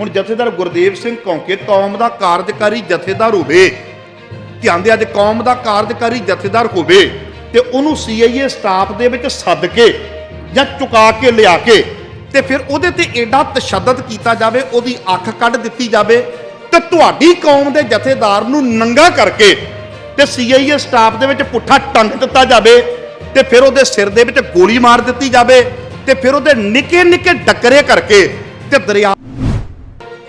ਹੁਣ ਜਥੇਦਾਰ ਗੁਰਦੇਵ ਸਿੰਘ ਕੌਂਕੇ ਕੌਮ ਦਾ ਕਾਰਜਕਾਰੀ ਜਥੇਦਾਰ ਹੋਵੇ ਧਿਆਨ ਦੇ ਅੱਜ ਕੌਮ ਦਾ ਕਾਰਜਕਾਰੀ ਜਥੇਦਾਰ ਹੋਵੇ, ਤੇ ਉਹਨੂੰ ਸੀਆਈਏ ਸਟਾਫ ਦੇ ਵਿੱਚ ਸੱਦ ਕੇ ਜਾਂ ਚੁਕਾ ਕੇ ਲਿਆ ਕੇ, ਤੇ ਫਿਰ ਉਹਦੇ ਤੇ ਐਡਾ ਤਸ਼ੱਦਦ ਕੀਤਾ ਜਾਵੇ, ਉਹਦੀ ਅੱਖ ਕੱਢ ਦਿੱਤੀ ਜਾਵੇ, ਤੇ ਤੁਹਾਡੀ ਕੌਮ ਦੇ ਜਥੇਦਾਰ ਨੂੰ ਨੰਗਾ ਕਰਕੇ ਤੇ ਸੀਆਈਏ ਸਟਾਫ ਦੇ ਵਿੱਚ ਪੁੱਠਾ ਟੰਗ ਦਿੱਤਾ ਜਾਵੇ, ਤੇ ਫਿਰ ਉਹਦੇ ਸਿਰ ਦੇ ਵਿੱਚ ਗੋਲੀ ਮਾਰ ਦਿੱਤੀ ਜਾਵੇ, ਤੇ ਫਿਰ ਉਹਦੇ ਨਿੱਕੇ ਨਿੱਕੇ ਡੱਕਰੇ ਕਰਕੇ ਤੇ ਦਰਿਆ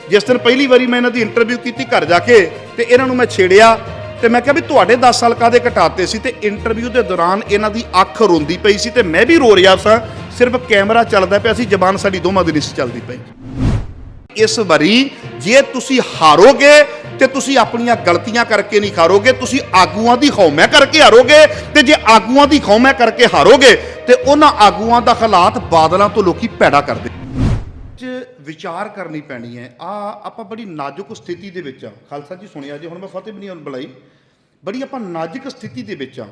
ਜਿਸ ਦਿਨ ਪਹਿਲੀ ਵਾਰੀ ਮੈਂ ਇਹਨਾਂ ਦੀ ਇੰਟਰਵਿਊ ਕੀਤੀ ਘਰ ਜਾ ਕੇ ਤੇ ਇਹਨਾਂ ਨੂੰ ਮੈਂ ਛੇੜਿਆ ਤੇ ਮੈਂ ਕਿਹਾ ਵੀ ਤੁਹਾਡੇ 10 ਸਾਲ ਕਾਦੇ ਘਟਾਤੇ ਸੀ ਤੇ ਇੰਟਰਵਿਊ ਦੇ ਦੌਰਾਨ ਇਹਨਾਂ ਦੀ ਅੱਖ ਰੋਂਦੀ ਪਈ ਸੀ ਤੇ ਮੈਂ ਵੀ ਰੋ ਰਿਹਾ ਸਾਂ, ਸਿਰਫ ਕੈਮਰਾ ਚੱਲਦਾ ਪਿਆ ਸੀ, ਜ਼ਬਾਨ ਸਾਡੀ ਦੋਵਾਂ ਦੀ ਨਹੀਂ ਚੱਲਦੀ ਪਈ। ਇਸ ਵਾਰੀ ਜੇ ਤੁਸੀਂ ਹਾਰੋਗੇ ਤੇ ਤੁਸੀਂ ਆਪਣੀਆਂ ਗਲਤੀਆਂ ਕਰਕੇ ਨਹੀਂ ਹਾਰੋਗੇ, ਤੁਸੀਂ ਆਗੂਆਂ ਦੀ ਹਉਮੈ ਕਰਕੇ ਹਾਰੋਗੇ ਤੇ ਜੇ ਆਗੂਆਂ ਦੀ ਹਉਮੈ ਕਰਕੇ ਹਾਰੋਗੇ ਤੇ ਉਹਨਾਂ ਆਗੂਆਂ ਦਾ ਹਾਲਾਤ ਬਾਦਲਾਂ ਤੋਂ ਲੋਕੀ ਪੈਦਾ ਕਰਦੇ। ਚ ਵਿਚਾਰ ਕਰਨੀ ਪੈਣੀ ਹੈ। ਆ ਆਪਾਂ ਬੜੀ ਨਾਜ਼ੁਕ ਸਥਿਤੀ ਦੇ ਵਿੱਚ ਆ। ਖਾਲਸਾ ਜੀ ਸੁਣਿਆ ਜੀ, ਹੁਣ ਮੈਂ ਫਤਿਹ ਵੀ ਨਹੀਂ ਹੁਣ ਬੁਲਾਈ। ਬੜੀ ਆਪਾਂ ਨਾਜ਼ੁਕ ਸਥਿਤੀ ਦੇ ਵਿੱਚ ਆ।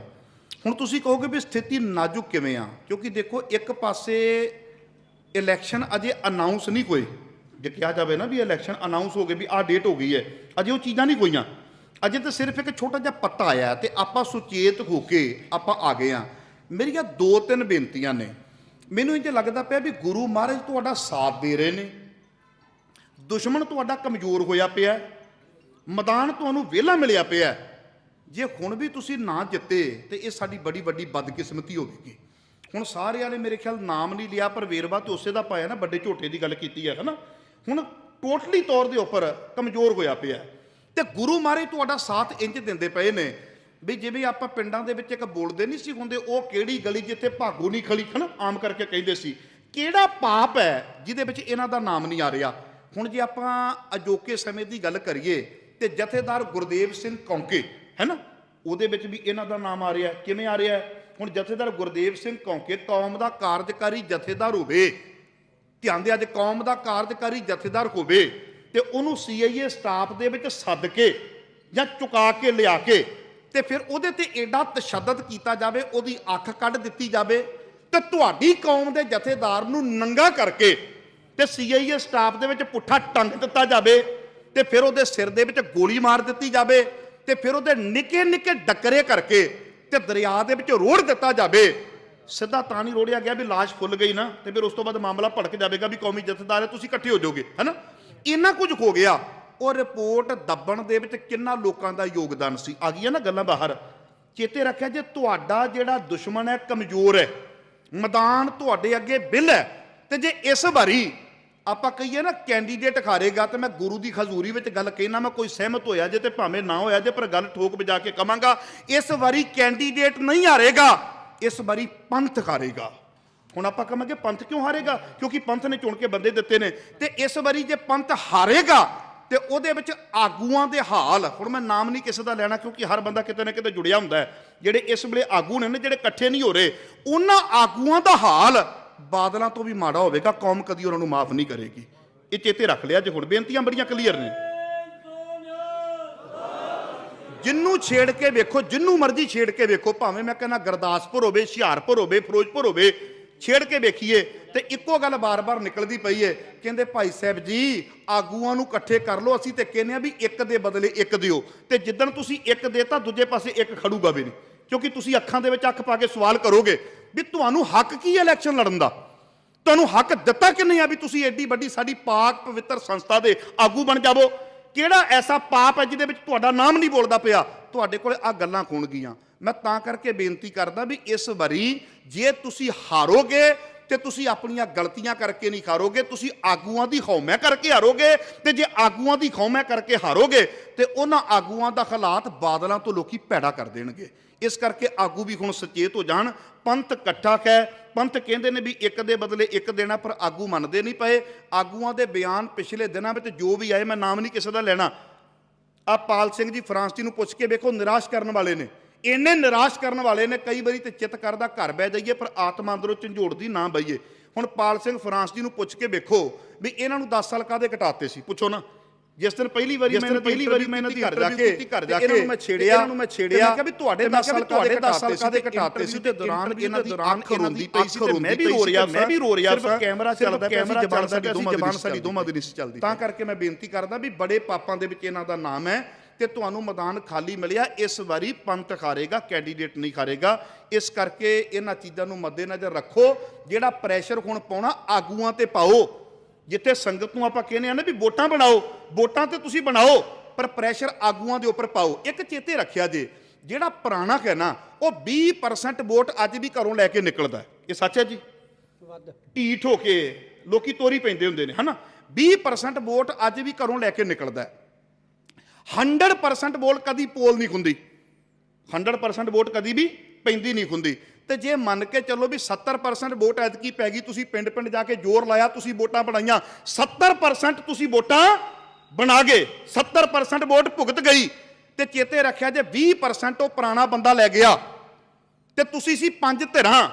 ਹੁਣ ਤੁਸੀਂ ਕਹੋਗੇ ਵੀ ਸਥਿਤੀ ਨਾਜ਼ੁਕ ਕਿਵੇਂ ਆ? ਕਿਉਂਕਿ ਦੇਖੋ, ਇੱਕ ਪਾਸੇ ਇਲੈਕਸ਼ਨ ਅਜੇ ਅਨਾਉਂਸ ਨਹੀਂ ਹੋਏ। ਜੇ ਕਿਹਾ ਜਾਵੇ ਨਾ ਵੀ ਇਲੈਕਸ਼ਨ ਅਨਾਉਂਸ ਹੋ ਗਏ ਵੀ ਆਹ ਡੇਟ ਹੋ ਗਈ ਹੈ, ਅਜੇ ਉਹ ਚੀਜ਼ਾਂ ਨਹੀਂ ਹੋਈਆਂ। ਅਜੇ ਤਾਂ ਸਿਰਫ ਇੱਕ ਛੋਟਾ ਜਿਹਾ ਪੱਤਾ ਆਇਆ ਤੇ ਆਪਾਂ ਸੁਚੇਤ ਹੋ ਕੇ ਆਪਾਂ ਆ ਗਏ ਆ। ਮੇਰੀਆਂ ਦੋ ਤਿੰਨ ਬੇਨਤੀਆਂ ਨੇ। ਮੈਨੂੰ ਇੰਜ ਲੱਗਦਾ ਪਿਆ ਵੀ ਗੁਰੂ ਮਹਾਰਾਜ ਤੁਹਾਡਾ ਸਾਥ ਦੇ ਰਹੇ ਨੇ। ਦੁਸ਼ਮਣ ਤੁਹਾਡਾ ਕਮਜ਼ੋਰ ਹੋਇਆ ਪਿਆ ਮੈਦਾਨ ਤੁਹਾਨੂੰ ਵਿਹਲਾ ਮਿਲਿਆ ਪਿਆ ਜੇ ਹੁਣ ਵੀ ਤੁਸੀਂ ਨਾ ਜਿੱਤੇ, ਤੇ ਇਹ ਸਾਡੀ ਬੜੀ ਵੱਡੀ ਬਦਕਿਸਮਤੀ ਹੋਵੇਗੀ। ਹੁਣ ਸਾਰਿਆਂ ਨੇ ਮੇਰੇ ਖਿਆਲ ਨਾਮ ਨਹੀਂ ਲਿਆ, ਪਰ ਵੇਰਵਾ ਤੇ ਉਸੇ ਦਾ ਪਾਇਆ ਨਾ, ਵੱਡੇ ਝੋਟੇ ਦੀ ਗੱਲ ਕੀਤੀ ਹੈ, ਹਨਾ? ਹੁਣ ਟੋਟਲੀ ਤੌਰ ਦੇ ਉੱਪਰ ਕਮਜ਼ੋਰ ਹੋਇਆ ਪਿਆ ਹੈ। ਤੇ ਗੁਰੂ ਮਹਾਰਾਜ ਤੁਹਾਡਾ ਸਾਥ ਇੰਜ ਦਿੰਦੇ ਪਏ ਨੇ। ਵੀ ਜਿਵੇਂ ਆਪਾਂ ਪਿੰਡਾਂ ਦੇ ਵਿੱਚ ਇੱਕ ਬੋਲਦੇ ਨਹੀਂ ਸੀ ਹੁੰਦੇ, ਉਹ ਕਿਹੜੀ ਗਲੀ ਜਿੱਥੇ ਭਾਗੋ ਨਹੀਂ ਖਲੀ ਹਨਾ ਆਮ ਕਰਕੇ ਕਹਿੰਦੇ ਸੀ। ਕਿਹੜਾ ਪਾਪ ਹੈ ਜਿਹਦੇ ਵਿੱਚ ਇਹਨਾਂ ਦਾ ਨਾਮ ਨਹੀਂ ਆ ਰਿਹਾ? ਹੁਣ ਜੇ ਆਪਾਂ ਅਜੋਕੇ ਸਮੇਂ ਦੀ ਗੱਲ ਕਰੀਏ, ਤੇ ਜਥੇਦਾਰ ਗੁਰਦੇਵ ਸਿੰਘ ਕੌਂਕੇ, ਹੈ ਨਾ? ਉਹਦੇ ਵਿੱਚ ਵੀ ਇਹਨਾਂ ਦਾ ਨਾਮ ਆ ਰਿਹਾ। ਕਿਵੇਂ ਆ ਰਿਹਾ? ਹੁਣ ਜਥੇਦਾਰ ਗੁਰਦੇਵ ਸਿੰਘ ਕੌਂਕੇ ਕੌਮ ਦਾ ਕਾਰਜਕਾਰੀ ਜਥੇਦਾਰ ਹੋਵੇ ਧਿਆਨ ਦੇ ਅੱਜ ਕੌਮ ਦਾ ਕਾਰਜਕਾਰੀ ਜਥੇਦਾਰ ਹੋਵੇ, ਤੇ ਉਹਨੂੰ ਸੀਆਈਏ ਸਟਾਫ ਦੇ ਵਿੱਚ ਸੱਦ ਕੇ ਜਾਂ ਚੁਕਾ ਕੇ ਲਿਆ ਕੇ ਤੇ ਫਿਰ ਉਹਦੇ ਤੇ ਐਡਾ ਤਸ਼ੱਦਦ ਕੀਤਾ ਜਾਵੇ, ਉਹਦੀ ਅੱਖ ਕੱਢ ਦਿੱਤੀ ਜਾਵੇ, ਤੇ ਤੁਹਾਡੀ ਕੌਮ ਦੇ ਜਥੇਦਾਰ ਨੂੰ ਨੰਗਾ ਕਰਕੇ ਤੇ ਸੀਆਈਏ ਸਟਾਫ ਦੇ ਵਿੱਚ ਪੁੱਠਾ ਟੰਗ ਦਿੱਤਾ ਜਾਵੇ ਤੇ ਫਿਰ ਉਹਦੇ ਸਿਰ ਦੇ ਵਿੱਚ ਗੋਲੀ ਮਾਰ ਦਿੱਤੀ ਜਾਵੇ ਤੇ ਫਿਰ ਉਹਦੇ ਨਿੱਕੇ ਨਿੱਕੇ ਡੱਕਰੇ ਕਰਕੇ ਤੇ ਦਰਿਆ ਦੇ ਵਿੱਚ ਰੋੜ ਦਿੱਤਾ ਜਾਵੇ। ਸਿੱਧਾ ਤਾਂ ਨਹੀਂ ਰੋੜਿਆ ਗਿਆ ਵੀ ਲਾਸ਼ ਫੁੱਲ ਗਈ ਨਾ ਤੇ ਫਿਰ ਉਸ ਤੋਂ ਬਾਅਦ ਮਾਮਲਾ ਭੜਕ ਜਾਵੇਗਾ ਵੀ ਕੌਮੀ ਜਥੇਦਾਰ ਹੈ, ਤੁਸੀਂ ਇਕੱਠੇ ਹੋ ਜਾਓਗੇ, ਹੈਨਾ? ਇੰਨਾ ਕੁਝ ਹੋ ਗਿਆ। ਉਹ ਰਿਪੋਰਟ ਦੱਬਣ ਦੇ ਵਿੱਚ ਕਿੰਨਾ ਲੋਕਾਂ ਦਾ ਯੋਗਦਾਨ ਸੀ? ਆ ਗਈਆਂ ਨਾ ਗੱਲਾਂ ਬਾਹਰ। ਚੇਤੇ ਰੱਖਿਆ ਜੇ ਤੁਹਾਡਾ ਜਿਹੜਾ ਦੁਸ਼ਮਣ ਹੈ, ਕਮਜ਼ੋਰ ਹੈ, ਮੈਦਾਨ ਤੁਹਾਡੇ ਅੱਗੇ ਬਿੱਲ ਹੈ, ਤੇ ਜੇ ਇਸ ਵਾਰੀ ਆਪਾਂ ਕਹੀਏ ਨਾ ਕੈਂਡੀਡੇਟ ਖਾਰੇਗਾ ਤੇ ਮੈਂ ਗੁਰੂ ਦੀ ਖਜ਼ੂਰੀ ਵਿੱਚ ਗੱਲ ਕਹਿਣਾ ਮੈਂ ਕੋਈ ਸਹਿਮਤ ਹੋਇਆ ਜੇ ਤੇ ਭਾਵੇਂ ਨਾ ਹੋਇਆ ਜੇ, ਪਰ ਗੱਲ ਠੋਕ ਵਜਾ ਕੇ ਕਵਾਂਗਾ, ਇਸ ਵਾਰੀ ਕੈਂਡੀਡੇਟ ਨਹੀਂ ਹਾਰੇਗਾ, ਇਸ ਵਾਰੀ ਪੰਥ ਹਾਰੇਗਾ। ਹੁਣ ਆਪਾਂ ਕਹਾਂਗੇ ਪੰਥ ਕਿਉਂ ਹਾਰੇਗਾ? ਕਿਉਂਕਿ ਪੰਥ ਨੇ ਚੁਣ ਕੇ ਬੰਦੇ ਦਿੱਤੇ ਨੇ, ਤੇ ਇਸ ਵਾਰੀ ਜੇ ਪੰਥ ਹਾਰੇਗਾ ਤੇ ਉਹਦੇ ਵਿੱਚ ਆਗੂਆਂ ਦੇ ਹਾਲ, ਹੁਣ ਮੈਂ ਨਾਮ ਨਹੀਂ ਕਿਸੇ ਦਾ ਲੈਣਾ ਕਿਉਂਕਿ ਹਰ ਬੰਦਾ ਕਿਤੇ ਨਾ ਕਿਤੇ ਜੁੜਿਆ ਹੁੰਦਾ ਹੈ, ਜਿਹੜੇ ਇਸ ਵੇਲੇ ਆਗੂ ਨੇ ਨਾ, ਜਿਹੜੇ ਇਕੱਠੇ ਨਹੀਂ ਹੋ ਰਹੇ, ਉਹਨਾਂ ਆਗੂਆਂ ਦਾ ਹਾਲ ਬਾਦਲਾਂ ਤੋਂ ਵੀ ਮਾੜਾ ਹੋਵੇਗਾ, ਕੌਮ ਕਦੀ ਉਹਨਾਂ ਨੂੰ ਮਾਫ ਨਹੀਂ ਕਰੇਗੀ। ਇਹ ਚੇਤੇ ਰੱਖ ਲਿਆ ਜੇ ਹੁਣ ਬੇਨਤੀਆਂ ਬੜੀਆਂ ਕਲੀਅਰ ਨੇ। ਜਿੰਨੂੰ ਛੇੜ ਕੇ ਵੇਖੋ, ਜਿੰਨੂੰ ਮਰਜ਼ੀ ਛੇੜ ਕੇ ਵੇਖੋ, ਭਾਵੇਂ ਮੈਂ ਕਹਿੰਦਾ ਗੁਰਦਾਸਪੁਰ ਹੋਵੇ, ਹੁਸ਼ਿਆਰਪੁਰ ਹੋਵੇ, ਫਿਰੋਜ਼ਪੁਰ ਹੋਵੇ ਛੇੜ ਕੇ ਵੇਖੀਏ ਤੇ ਇੱਕੋ ਗੱਲ ਬਾਰ-ਬਾਰ ਨਿਕਲਦੀ ਪਈ ਏ। ਕਹਿੰਦੇ, ਭਾਈ ਸਾਹਿਬ ਜੀ, ਆਗੂਆਂ ਨੂੰ ਇਕੱਠੇ ਕਰ ਲਓ, ਅਸੀਂ ਤੇ ਕਹਿੰਦੇ ਆ ਵੀ ਇੱਕ ਦੇ ਬਦਲੇ ਇੱਕ ਦਿਓ। ਤੇ ਜਿੱਦਣ ਤੁਸੀਂ ਇੱਕ ਦੇ ਤਾਂ ਦੂਜੇ ਪਾਸੇ ਇੱਕ ਖੜੂਗਾ ਵੀ ਨਹੀਂ। ਕਿਉਂਕਿ ਤੁਸੀਂ ਅੱਖਾਂ ਦੇ ਵਿੱਚ ਅੱਖ ਪਾ ਕੇ ਸਵਾਲ ਕਰੋਗੇ ਵੀ ਤੁਹਾਨੂੰ ਹੱਕ ਕੀ ਹੈ ਇਲੈਕਸ਼ਨ ਲੜਨ ਦਾ? ਤੁਹਾਨੂੰ ਹੱਕ ਦਿੱਤਾ ਕਿ ਨਹੀਂ ਆ ਵੀ ਤੁਸੀਂ ਐਡੀ ਵੱਡੀ ਸਾਡੀ ਪਾਕ ਪਵਿੱਤਰ ਸੰਸਥਾ ਦੇ ਆਗੂ ਬਣ ਜਾਵੋ? ਕਿਹੜਾ ਐਸਾ ਪਾਪ ਹੈ ਜਿਹਦੇ ਵਿੱਚ ਤੁਹਾਡਾ ਨਾਮ ਨਹੀਂ ਬੋਲਦਾ ਪਿਆ? ਤੁਹਾਡੇ ਕੋਲ ਆ ਗੱਲਾਂ ਹੋਣਗੀਆਂ ਮੈਂ ਤਾਂ ਕਰਕੇ ਬੇਨਤੀ ਕਰਦਾ ਵੀ ਇਸ ਵਾਰੀ ਜੇ ਤੁਸੀਂ ਹਾਰੋਗੇ ਤੇ ਤੁਸੀਂ ਆਪਣੀਆਂ ਗਲਤੀਆਂ ਕਰਕੇ ਨਹੀਂ ਹਾਰੋਗੇ, ਤੁਸੀਂ ਆਗੂਆਂ ਦੀ ਹਉਮੈ ਕਰਕੇ ਹਾਰੋਗੇ ਤੇ ਜੇ ਆਗੂਆਂ ਦੀ ਹਉਮੈ ਕਰਕੇ ਹਾਰੋਗੇ ਤੇ ਉਹਨਾਂ ਆਗੂਆਂ ਦਾ ਹਾਲਾਤ ਬਾਦਲਾਂ ਤੋਂ ਲੋਕੀ ਭੈੜਾ ਕਰ ਦੇਣਗੇ। ਇਸ ਕਰਕੇ ਆਗੂ ਵੀ ਹੁਣ ਸੁਚੇਤ ਹੋ ਜਾਣ, ਪੰਥ ਇਕੱਠਾ ਹੈ ਪੰਥ ਕਹਿੰਦੇ ਨੇ ਵੀ ਇੱਕ ਦੇ ਬਦਲੇ ਇੱਕ ਦੇਣਾ, ਪਰ ਆਗੂ ਮੰਨਦੇ ਨਹੀਂ ਪਏ। ਆਗੂਆਂ ਦੇ ਬਿਆਨ ਪਿਛਲੇ ਦਿਨਾਂ ਵਿੱਚ ਜੋ ਵੀ ਆਏ, ਮੈਂ ਨਾਮ ਨਹੀਂ ਕਿਸੇ ਦਾ ਲੈਣਾ। ਆ ਪਾਲ ਸਿੰਘ ਜੀ, ਫਰਾਂਸੀ ਨੂੰ ਪੁੱਛ ਕੇ ਵੇਖੋ, ਨਿਰਾਸ਼ ਕਰਨ ਵਾਲੇ ਨੇ। ਇੰਨੇ ਨਿਰਾਸ਼ ਕਰਨ ਵਾਲੇ ਨੇ ਕਈ ਵਾਰੀ ਤੇ ਚਿੱਤ ਕਰਦਾ ਘਰ ਬਹਿ ਜਾਈਏ ਪਰ ਆਤਮਾ ਅੰਦਰੋਂ ਝੰਜੋੜਦੀ ਨਾ ਬਈਏ। ਹੁਣ ਪਾਲ ਸਿੰਘ ਫਰਾਂਸ ਜੀ ਨੂੰ ਪੁੱਛ ਕੇ ਵੇਖੋ ਵੀ ਇਹਨਾਂ ਨੂੰ 10 ਸਾਲ ਕਾਦੇ ਘਟਾਤੇ ਸੀ? ਪੁੱਛੋ ਨਾ। ਜਿਸ ਦਿਨ ਪਹਿਲੀ ਵਾਰੀ ਮੈਂ ਇਹਨਾਂ ਪਹਿਲੀ ਵਾਰੀ ਮੈਂ ਇਹਨਾਂ ਦੀ ਘਰ ਜਾ ਕੇ ਘਰ ਜਾ ਇਹਨਾਂ ਕੇ। ਨੂੰ ਮੈਂ ਛੇੜਿਆ ਇਹਨਾਂ ਨੂੰ ਮੈਂ ਛੇੜਿਆ ਕਿਹਾ ਵੀ ਤੁਹਾਡੇ ਤੇ ਮੈਂ 10 ਸਾਲ ਤੁਹਾਡੇ 10 ਸਾਲ ਕਾਦੇ ਘਟਾਤੇ ਸੀ? ਤੇ ਦੌਰਾਨ ਇਹਨਾਂ ਦੀ ਅੱਖ ਰੋਂਦੀ ਪਈ ਸੀ ਤੇ ਮੈਂ ਵੀ ਰੋ ਰਿਹਾ ਮੈਂ ਵੀ ਰੋ ਰਿਹਾ ਸਿਰਫ ਕੈਮਰਾ ਚੱਲਦਾ ਕੈਮਰਾ ਜ਼ਬਾਨ ਚੱਲਦਾ ਸਾਡੀ ਦੋਵਾਂ ਦੀ ਨਹੀਂ ਚੱਲਦੀ ਤਾਂ ਕਰਕੇ ਮੈਂ ਬੇਨਤੀ ਕਰਦਾ ਵੀ ਬੜੇ ਪਾਪਾਂ ਦੇ ਵਿੱਚ ਇਹਨਾਂ ਦਾ ਨਾਮ ਹੈ। ਤੇ ਤੁਹਾਨੂੰ ਮੈਦਾਨ ਖਾਲੀ ਮਿਲਿਆ ਇਸ ਵਾਰੀ ਪੰਥ ਖਾਰੇਗਾ ਕੈਂਡੀਡੇਟ ਨਹੀਂ ਖਾਰੇਗਾ ਇਸ ਕਰਕੇ ਇਹਨਾਂ ਚੀਜ਼ਾਂ ਨੂੰ ਮੱਦੇਨਜ਼ਰ ਰੱਖੋ ਜਿਹੜਾ ਪ੍ਰੈਸ਼ਰ ਹੁਣ ਪਾਉਣਾ ਆਗੂਆਂ ਤੇ ਪਾਓ। ਜਿੱਥੇ ਸੰਗਤ ਨੂੰ ਆਪਾਂ ਕਹਿੰਦੇ ਆ ਨਾ ਵੀ ਵੋਟਾਂ ਬਣਾਓ ਵੋਟਾਂ ਤੇ ਤੁਸੀਂ ਬਣਾਓ ਪਰ ਪ੍ਰੈਸ਼ਰ ਆਗੂਆਂ ਦੇ ਉੱਪਰ ਪਾਓ। ਇੱਕ ਚੇਤੇ ਰੱਖਿਆ ਜੇ ਜਿਹੜਾ ਪੁਰਾਣਾ ਕਹਿਣਾ ਉਹ 20% ਵੋਟ ਅੱਜ ਵੀ ਘਰੋਂ ਲੈ ਕੇ ਨਿਕਲਦਾ। ਇਹ ਸੱਚ ਹੈ ਜੀ? ਵੱਧ। ਢੀਠ ਹੋ ਕੇ ਲੋਕੀ ਤੋਰੀ ਪੈਂਦੇ ਹੁੰਦੇ ਨੇ ਹਨਾ? 20% ਵੋਟ ਅੱਜ ਵੀ ਘਰੋਂ ਲੈ ਕੇ ਨਿਕਲਦਾ। 100% ਵੋਟ ਕਦੀ ਪੋਲ ਨਹੀਂ ਹੁੰਦੀ। 100% ਵੋਟ ਕਦੀ ਵੀ ਪੈਂਦੀ ਨਹੀਂ ਹੁੰਦੀ। ਤੇ ਜੇ ਮੰਨ ਕੇ ਚੱਲੋ ਵੀ 70% ਵੋਟ ਐਤਕੀ ਪੈ ਗਈ, ਤੁਸੀਂ ਪਿੰਡ ਪਿੰਡ ਜਾ ਕੇ ਜ਼ੋਰ ਲਾਇਆ, ਤੁਸੀਂ ਵੋਟਾਂ ਬਣਾਈਆਂ 70% ਤੁਸੀਂ ਵੋਟਾਂ ਬਣਾ ਗਏ 70% ਵੋਟ ਭੁਗਤ ਗਈ, ਤੇ ਚੇਤੇ ਰੱਖਿਆ ਜੇ 20% ਉਹ ਪੁਰਾਣਾ ਬੰਦਾ ਲੈ ਗਿਆ, ਤੇ ਤੁਸੀਂ ਸੀ ਪੰਜ ਧਿਰਾਂ,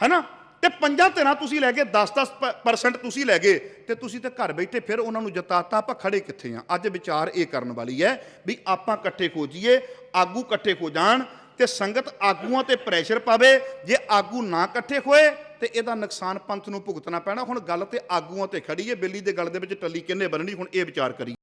ਹੈਨਾ? ਤੇ ਪੰਜਾਂ ਧਿਰਾਂ ਤੁਸੀਂ ਲੈ ਗਏ 10-10% ਤੁਸੀਂ ਲੈ ਗਏ ਤੇ ਤੁਸੀਂ ਤੇ ਘਰ ਬੈਠੇ ਫਿਰ ਉਹਨਾਂ ਨੂੰ ਜਤਾਤਾ, ਆਪਾਂ ਖੜੇ ਕਿੱਥੇ ਆ? ਅੱਜ ਵਿਚਾਰ ਇਹ ਕਰਨ ਵਾਲੀ ਹੈ ਵੀ ਆਪਾਂ ਇਕੱਠੇ ਖੋਜੀਏ ਆਗੂ ਇਕੱਠੇ ਹੋ ਜਾਣ ਤੇ ਸੰਗਤ ਆਗੂਆਂ ਤੇ ਪ੍ਰੈਸ਼ਰ ਪਾਵੇ, ਜੇ ਆਗੂ ਨਾ ਇਕੱਠੇ ਹੋਏ ਤੇ ਇਹਦਾ ਨੁਕਸਾਨ ਪੰਥ ਨੂੰ ਭੁਗਤਣਾ ਪੈਣਾ। ਹੁਣ ਗੱਲ ਤੇ ਆਗੂਆਂ ਤੇ ਖੜੀ ਹੈ ਬਿੱਲੀ ਦੇ ਗੱਲ ਦੇ ਵਿੱਚ ਟੱਲੀ ਕਿੰਨੇ ਬੰਨਣੀ ਹੁਣ ਇਹ ਵਿਚਾਰ ਕਰੀ